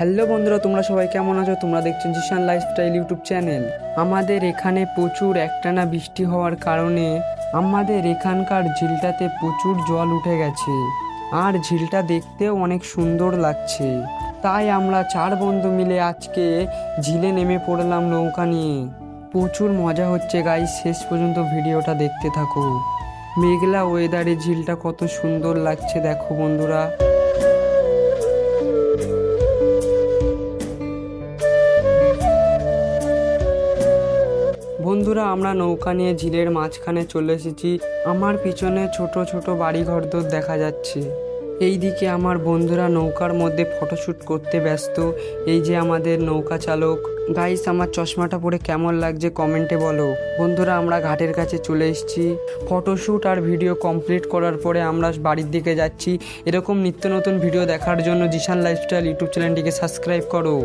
Hello বন্ধুরা, তোমরা সবাই কেমন আছো? তোমরা দেখছেন জিশান লাইফস্টাইল ইউটিউব চ্যানেল। আমাদের এখানে প্রচুর একটানা বৃষ্টি হওয়ার কারণে আমাদের এখানকার ঝিলটাতে প্রচুর জল উঠে গেছে। আর ঝিলটা দেখতেও অনেক সুন্দর লাগছে। তাই আমরা চার বন্ধু মিলে আজকে ঝিলে নেমে পড়লাম নৌকা নিয়ে। প্রচুর মজা হচ্ছে গাই শেষ পর্যন্ত ভিডিওটা দেখতে থাকো। মেঘলা ওয়েদারে ঝিলটা কত সুন্দর লাগছে দেখো বন্ধুরা। বন্ধুরা, আমরা নৌকা নিয়ে ঝিলের মাঝখানে চলে এসেছি। আমার পিছনে ছোট ছোট বাড়ি ঘরদোর দেখা যাচ্ছে। এইদিকে আমার বন্ধুরা নৌকার মধ্যে ফটোশ্যুট করতে ব্যস্ত। এই যে আমাদের নৌকা চালক। গাইস আমার চশমাটা পরে কেমন লাগছে কমেন্টে বলো। বন্ধুরা, আমরা ঘাটের কাছে চলে এসেছি। ফটোশ্যুট আর ভিডিও কমপ্লিট করার পরে আমরা বাড়ির দিকে যাচ্ছি। এরকম নিত্য নতুন ভিডিও দেখার জন্য জিশান লাইফস্টাইল ইউটিউব চ্যানেলটিকে সাবস্ক্রাইব করো।